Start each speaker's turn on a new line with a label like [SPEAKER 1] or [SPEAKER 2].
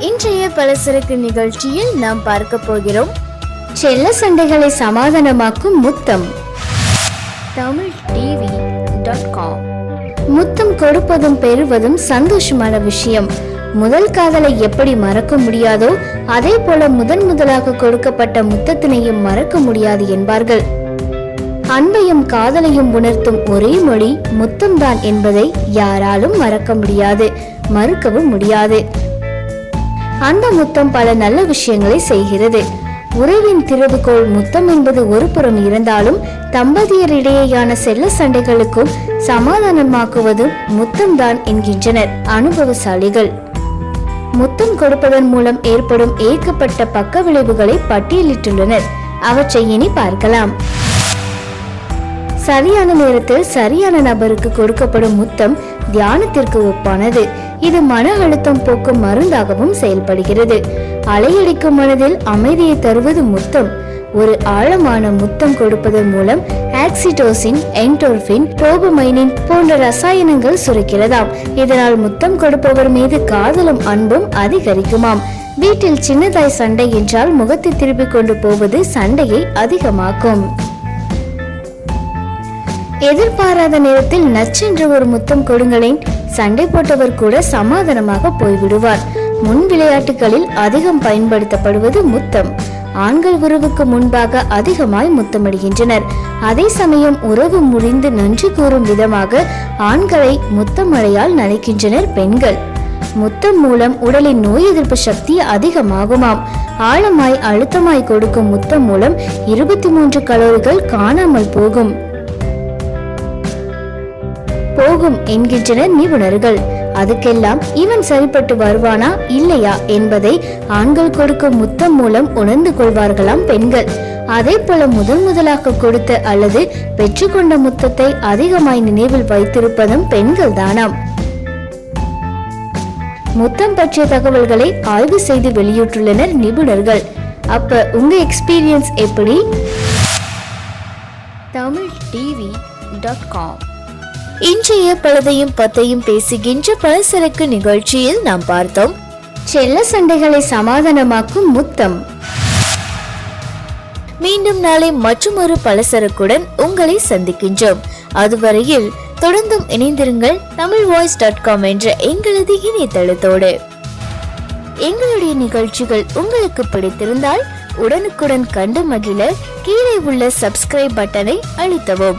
[SPEAKER 1] இன்றைய பலசரக்கு நிகழ்ச்சியில் நாம் பார்க்க போகிறோம். செல்ல சண்டைகளை சமாதானமாக்கும் முத்தம். Tamil TV dot com. முத்தம் கொடுப்பதும் பெறுவதும் சந்தோஷமான விஷயம். முதல் காதலை எப்படி மறக்க முடியாதோ அதே போல முதன் முதலாக கொடுக்கப்பட்ட முத்தத்தினையும் மறக்க முடியாது என்பார்கள். அன்பையும் காதலையும் உணர்த்தும் ஒரே மொழி முத்தம்தான் என்பதை யாராலும் மறக்க முடியாது மறுக்கவும் முடியாது. அந்த முத்தம் பல நல்ல விஷயங்களை செய்கிறது. உறவின் திருவுகோள் முத்தம் என்பது ஒரு புறம் இருந்தாலும் தம்பதியரிடையேயான செல்ல சண்டைகளுக்கும் சமாதானமாக்குவதும் முத்தம்தான் என்கின்றனர் அனுபவசாலிகள். முத்தம் கொடுப்பதன் மூலம் ஏற்படும் ஏற்கப்பட்ட பக்க விளைவுகளை பட்டியலிட்டுள்ளனர். அவற்றை இனி பார்க்கலாம். சரியான நேரத்தில் சரியான நபருக்கு கொடுக்கப்படும் முத்தம் தியானத்திற்கு ஒப்பானது. இது மன அழுத்தம் போக்கும் மருந்தாகவும் செயல்படுகிறது. அலையடிக்கும் மனதில் அமைதியை தருவது முத்தம். ஒரு ஆழமான முத்தம் கொடுப்பதன் மூலம் ஆக்சிடோசின் என்டோர்பின் டோபமைனின் போன்ற ரசாயனங்கள் சுரக்கிறதாம். இதனால் முத்தம் கொடுப்பவர் மீது காதலும் அன்பும் அதிகரிக்குமாம். வீட்டில் சின்னதாய் சண்டை என்றால் முகத்தை திருப்பிக் கொண்டு போவது சண்டையை அதிகமாக்கும். எதிர்பாராத நேரத்தில் நச்சென்று ஒரு முத்தம் கொடுங்களேன். சண்டை போட்டவர் கூட சமாதானமாக போய்விடுவார். முன் விளையாட்டுகளில் அதிகம் பயன்படுத்தப்படுவது முத்தம். ஆண்கள் உறவுக்கு முன்பாக அதிகமாய் முத்தமிடுகின்றனர். அதே சமயம் உறவு முடிந்து நன்றி கூறும் விதமாக ஆண்களை முத்தமழையால் நனைக்கின்றனர் பெண்கள். முத்தம் மூலம் உடலின் நோய் எதிர்ப்பு சக்தி அதிகமாகுமாம். ஆழமாய் அழுத்தமாய் கொடுக்கும் முத்தம் மூலம் இருபத்தி மூன்று கலோரிகள் காணாமல் போகும். போகும் என்கின்றனர் நிபுணர்கள். அதுக்கெல்லாம் இவன் சரிப்பட்டு வருவானா இல்லையா என்பதை ஆண்கள் கொடுக்கும் முத்தம் மூலம் உணர்ந்து கொள்வார்களாம் பெண்கள். அதே போல முதன் முதலாக கொடுத்த அல்லது பெற்றுக்கொண்ட முத்தத்தை அதிகமாய் நினைவில் வைத்திருப்பதும் பெண்கள் தானாம். முத்தம் பற்றிய தகவல்களை ஆய்வு செய்து வெளியிட்டுள்ளனர் நிபுணர்கள். அப்ப உங்க எக்ஸ்பீரியன்ஸ் எப்படி? தமிழ் டிவி டாட் காம் இன்றைய பலதையும் பத்தையும் பேசுகின்ற பலசரக்கு நிகழ்ச்சியில் நாம் பார்த்தோம். செல்ல சண்டைகளை சமாதானமாக்கும் முத்தம். மீண்டும் நாளை மற்றொரு பலசரக்குடன் உங்களை சந்திக்கின்றோம். அதுவரையில் தொடர்ந்தும் இணைந்திருங்கள் தமிழ் வாய்ஸ் டாட் காம் என்ற எங்களது இணையதளத்தோடு. எங்களுடைய நிகழ்ச்சிகள் உங்களுக்கு பிடித்திருந்தால் உடனுக்குடன் கண்டு மகிழ கீழே உள்ள சப்ஸ்கிரைப் பட்டனை அழுத்தவும்.